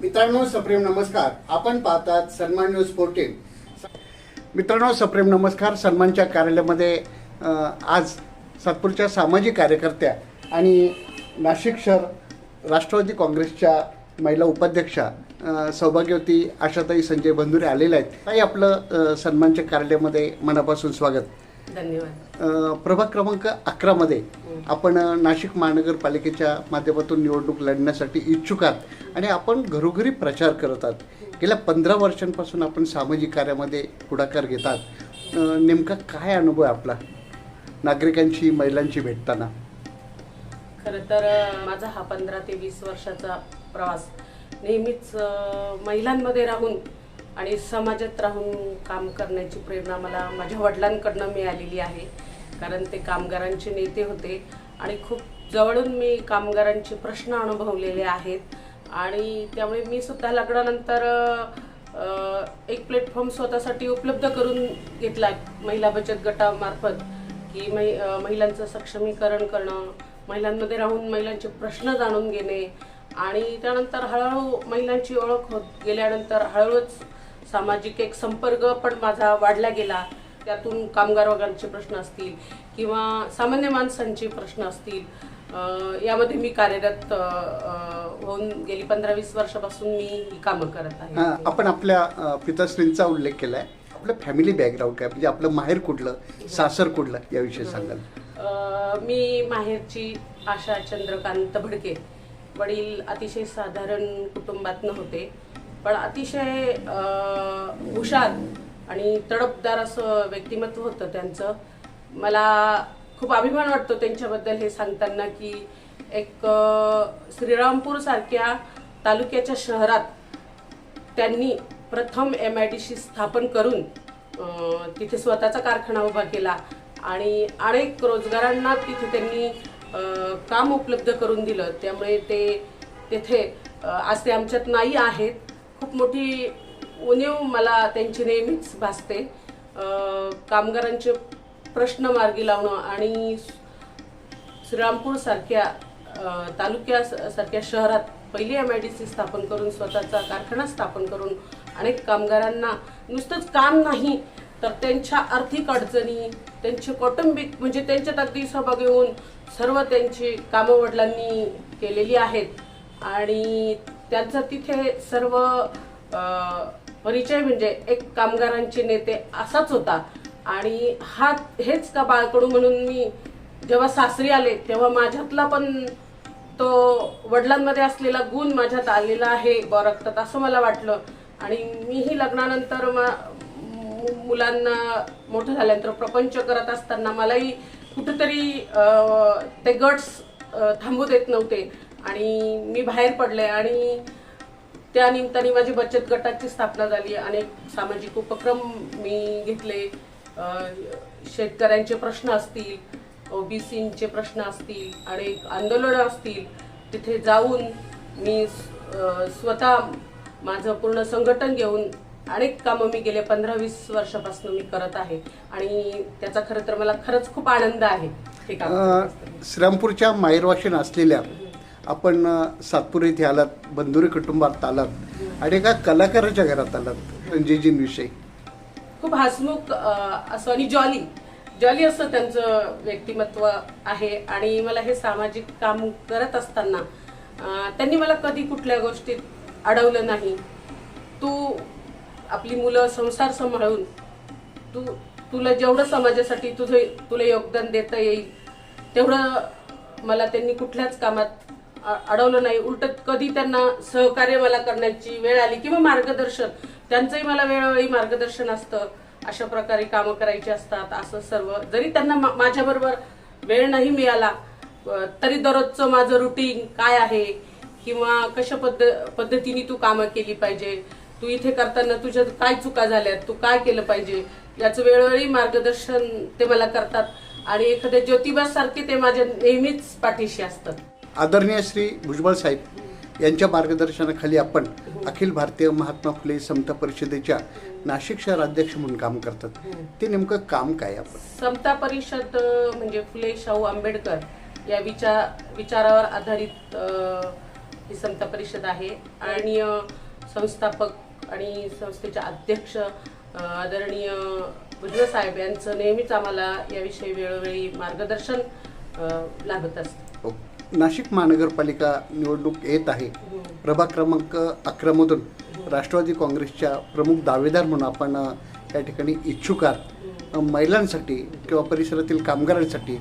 मित्रांनो सप्रेम नमस्कार. आपण पाहतात सन्मान न्यूज फोर्टीन मित्रांनो सप्रेम नमस्कार. सन्मानच्या कार्यालयामध्ये आज सातपूरच्या सामाजिक कार्यकर्त्या आणि नाशिक शहर राष्ट्रवादी काँग्रेसच्या महिला उपाध्यक्षा सौभाग्यवती आशाताई संजय बंधुरे आलेल्या आहेत. ताई आपलं सन्मानच्या कार्यालयामध्ये मनापासून स्वागत. धन्यवाद. प्रभाग क्रमांक अकरामध्ये आपण नाशिक महानगरपालिकेच्या माध्यमातून निवडणूक लढण्यासाठी इच्छुक आहात आणि आपण घरोघरी प्रचार करत आहात. गेल्या पंधरा वर्षांपासून आपण सामाजिक कार्यामध्ये पुढाकार घेतात नेमका काय अनुभव आहे आपला? नागरिकांची महिलांची भेटताना. खरं तर माझा हा पंधरा ते वीस वर्षाचा प्रवास नेहमीच महिलांमध्ये राहून आणि समाजात राहून काम करण्याची प्रेरणा मला माझ्या वडिलांकडनं मिळालेली आहे. कारण ते कामगारांचे नेते होते आणि खूप जवळून मी कामगारांचे प्रश्न अनुभवलेले आहेत. आणि त्यामुळे मी सुद्धा लग्नानंतर एक प्लॅटफॉर्म स्वतःसाठी उपलब्ध करून घेतला महिला बचत गटामार्फत की मै महिलांचं सक्षमीकरण करणं महिलांमध्ये राहून महिलांचे प्रश्न जाणून घेणे. आणि त्यानंतर हळूहळू महिलांची ओळख होत गेल्यानंतर हळूहळूच सामाजिक एक संपर्क पण माझा वाढला गेला. त्यातून कामगार वर्गांचे प्रश्न असतील किंवा सामान्य माणसांचे प्रश्न असतील. यामध्ये मी कार्यरत होऊन गेली पंधरा वीस वर्षापासून मी ही कामं करत आहे. आपण आपल्या पिताश्रींचा उल्लेख केला आहे आपलं फॅमिली बॅकग्राऊंड काय? म्हणजे आपलं माहेर कुठलं? सासर कुठलं? याविषयी सांगाल. मी माहेरची आशा चंद्रकांत भडके. वडील अतिशय साधारण कुटुंबातनं होते. पण अतिशय हुशार आणि तडपदार असं व्यक्तिमत्व होतं त्यांचं. मला खूप अभिमान वाटतो त्यांच्याबद्दल हे सांगताना की एक श्रीरामपूरसारख्या श्रीरामपूर सारख्या तालुक्याच्या शहरात त्यांनी प्रथम एम आय डी सी स्थापन करून तिथे स्वतःचा कारखाना उभा केला आणि अनेक रोजगारांना तिथे त्यांनी काम उपलब्ध करून दिलं. त्यामुळे ते तिथे आज ते आमच्यात नाही आहेत. खूप मोठी उणीव मला त्यांची नेहमीच भासते. कामगारांचे प्रश्न मार्गी लावणं आणि श्रीरामपूरसारख्या तालुक्या सारख्या शहरात पहिली एम आय डी सी स्थापन करून स्वतःचा कारखाना स्थापन करून अनेक कामगारांना नुसतंच काम नाही तर त्यांच्या आर्थिक अडचणी त्यांचे कौटुंबिक म्हणजे त्यांच्यात अगदी सहभाग येऊन सर्व त्यांची कामं वडिलांनी केलेली आहेत. आणि त्यांचा तिथे सर्व परिचय म्हणजे एक कामगारांचे नेते असाच होता. आणि हा हेच का बाळकडू म्हणून मी जेव्हा सासरी आले तेव्हा माझ्यातला पण तो वडिलांमध्ये असलेला गुण माझ्यात आलेला आहे रक्तात असं मला वाटलं. आणि मीही लग्नानंतर मा- मु- मुलांना मोठं झाल्यानंतर प्रपंच करत असताना मलाही कुठंतरी ते गट्स थांबू देत नव्हते. आणि मी बाहेर पडले आणि त्या निमित्ताने माझी बचत गटाची स्थापना झाली. अनेक सामाजिक उपक्रम मी घेतले. शेतकऱ्यांचे प्रश्न असतील ओबीसीचे प्रश्न असतील अनेक आंदोलनं असतील. तिथे जाऊन मी स्वतः माझं पूर्ण संघटन घेऊन अनेक कामं मी गेले पंधरा वीस वर्षापासून मी करत आहे. आणि त्याचा खरं तर मला खरंच खूप आनंद आहे. हे काम श्रीरामपूरच्या माहेरवाशीन असलेल्या आपण अ, सातपूर इथे आलात बंधुरी कुटुंबात आलात आणि एका कलाकाराच्या घरात आलात रणजीजींविषयी खूप हसमुख असं आणि जॉली जॉली असं त्यांचं व्यक्तिमत्व आहे आणि मला हे सामाजिक काम करत असताना त्यांनी मला कधी कुठल्या गोष्टीत अडवलं नाही. तू आपली मुलं संसार सांभाळून तू तुला जेवढं समाजासाठी तुझं तुला योगदान देता येईल तेवढं मला त्यांनी कुठल्याच कामात अडवलं नाही. उलट कधी त्यांना सहकार्य मला करण्याची वेळ आली किंवा मार्गदर्शन त्यांचंही मला वेळोवेळी मार्गदर्शन असतं. अशा प्रकारे कामं करायची असतात असं सर्व. जरी त्यांना माझ्याबरोबर वेळ नाही मिळाला तरी दररोजचं माझं रुटीन काय आहे? किंवा कशा पद्ध पद्धतीने तू कामं केली पाहिजे? तू इथे करताना तुझ्या काय चुका झाल्यात? तू काय केलं पाहिजे? याचं वेळोवेळी मार्गदर्शन ते मला करतात. आणि एखाद्या ज्योतिबा सारखे ते माझ्या नेहमीच पाठीशी असतात. आदरणीय श्री भुजबळ साहेब यांच्या मार्गदर्शनाखाली आपण अखिल भारतीय महात्मा फुले समता परिषदेच्या नाशिक शहर अध्यक्ष म्हणून काम करतात. ते नेमकं काम काय आपण? समता परिषद म्हणजे फुले शाहू आंबेडकर या विचार विचारावर आधारित ही समता परिषद आहे. आणि संस्थापक आणि संस्थेचे अध्यक्ष आदरणीय भुजबळ साहेब यांचं नेहमीच आम्हाला याविषयी वेळोवेळी मार्गदर्शन अ, लाभत असतं. नाशिक महानगरपालिका निवडणूक येत आहे. प्रभाग क्रमांक अकरामधून राष्ट्रवादी काँग्रेसच्या प्रमुख दावेदार म्हणून आपण या ठिकाणी इच्छुक आहात. महिलांसाठी किंवा परिसरातील कामगारांसाठी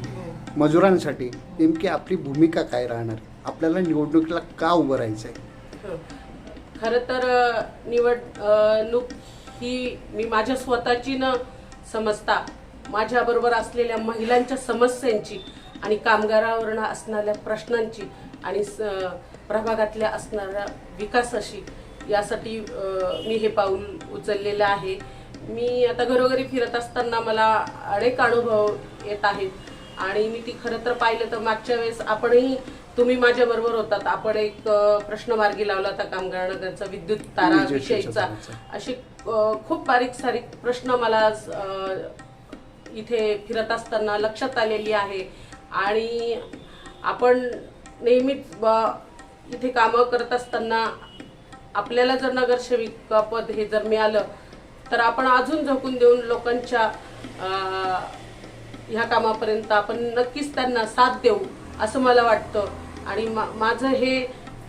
मजुरांसाठी नेमकी आपली भूमिका काय राहणार? आपल्याला निवडणुकीला का उभं राहायचं आहे खरं तर निवडणूक ही मी माझ्या स्वतःची न समजता माझ्याबरोबर असलेल्या महिलांच्या समस्यांची आणि कामगारावरनं असणाऱ्या प्रश्नांची आणि प्रभागातल्या असणाऱ्या विकासाशी यासाठी मी हे पाऊल उचललेलं आहे. मी आता घरोघरी फिरत असताना मला अनेक अनुभव येत आहेत. आणि मी ती खरं तर पाहिलं तर मागच्या वेळेस आपणही तुम्ही माझ्या बरोबर होतात. आपण एक प्रश्न मार्गी लावला होता कामगार नगरचा विद्युत तारा विषयीचा. ताराचा. असे अ, खूप बारीक सारीक प्रश्न मला इथे फिरत असताना लक्षात आलेली आहे. आणि आपण नेहमीच ब- इथे कामं करत असताना आपल्याला जर नगरसेविका पद हे जर मिळालं तर आपण अजून झोकून देऊन लोकांच्या ह्या कामापर्यंत आपण नक्कीच त्यांना साथ देऊ असं मला वाटतं. आणि मा- माझं हे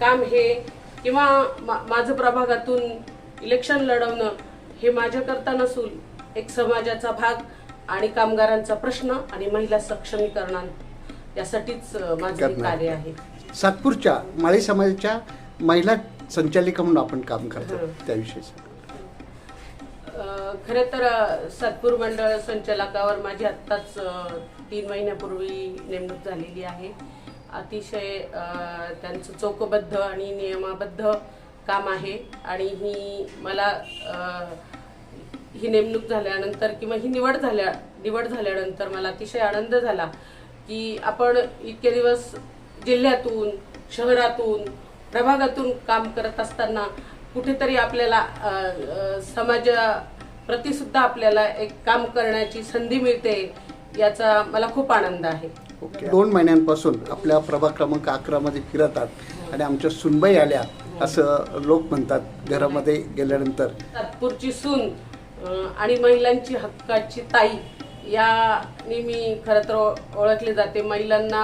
काम हे किंवा मा- माझं प्रभागातून इलेक्शन लढवणं हे माझ्याकरता नसून एक समाजाचा भाग आणि कामगारांचा प्रश्न आणि महिला सक्षमीकरणा यासाठीच अ, माझं हे. कार्य आहे सातपूरच्या माळी समाजाच्या महिला संचालिका म्हणून आपण काम करतो हं. त्याविषयी सांगा. खरं तर अ, सातपूर मंडळ संचालकावर माझी आत्ताच अ, तीन महिन्यापूर्वी नेमणूक झालेली आहे अतिशय अ, त्यांचं चौकबद्ध आणि नियमाबद्ध काम आहे आणि ही मला अ, ही नेमणूक झाल्यानंतर किंवा ही निवड झाल्या निवड झाल्यानंतर मला अतिशय आनंद झाला की आपण इतके दिवस जिल्ह्यातून शहरातून प्रभागातून काम करत असताना कुठेतरी आपल्याला अ, समाजाप्रती सुद्धा आपल्याला एक काम करण्याची संधी मिळते याचा मला खूप आनंद आहे. ओके. दोन महिन्यांपासून आपल्या प्रभाग क्रमांक अकरा मध्ये फिरतात आणि आमच्या सुनबाई आल्या असं लोक म्हणतात घरामध्ये गेल्यानंतर. तात्पुरची सून आणि महिलांची हक्काची ताई. या मी खरं तर ओळखले जाते. महिलांना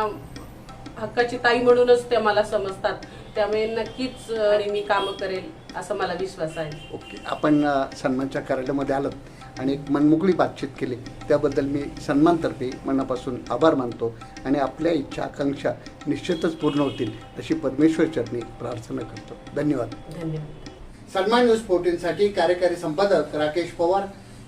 हक्काची ताई म्हणूनच त्या मला समजतात. त्यामुळे नक्कीच मी कामं करेल असं मला विश्वास आहे. ओके. आपण सन्मानच्या कार्यालयामध्ये आलात आणि एक मनमोकळी बातचीत केली. त्याबद्दल मी सन्मानतर्फे मनापासून आभार मानतो आणि आपल्या इच्छा आकांक्षा निश्चितच पूर्ण होतील अशी परमेश्वर चरणी प्रार्थना करतो. धन्यवाद. धन्यवाद. सन्मान न्यूज फोर्टीनसाठी कार्यकारी संपादक राकेश पवार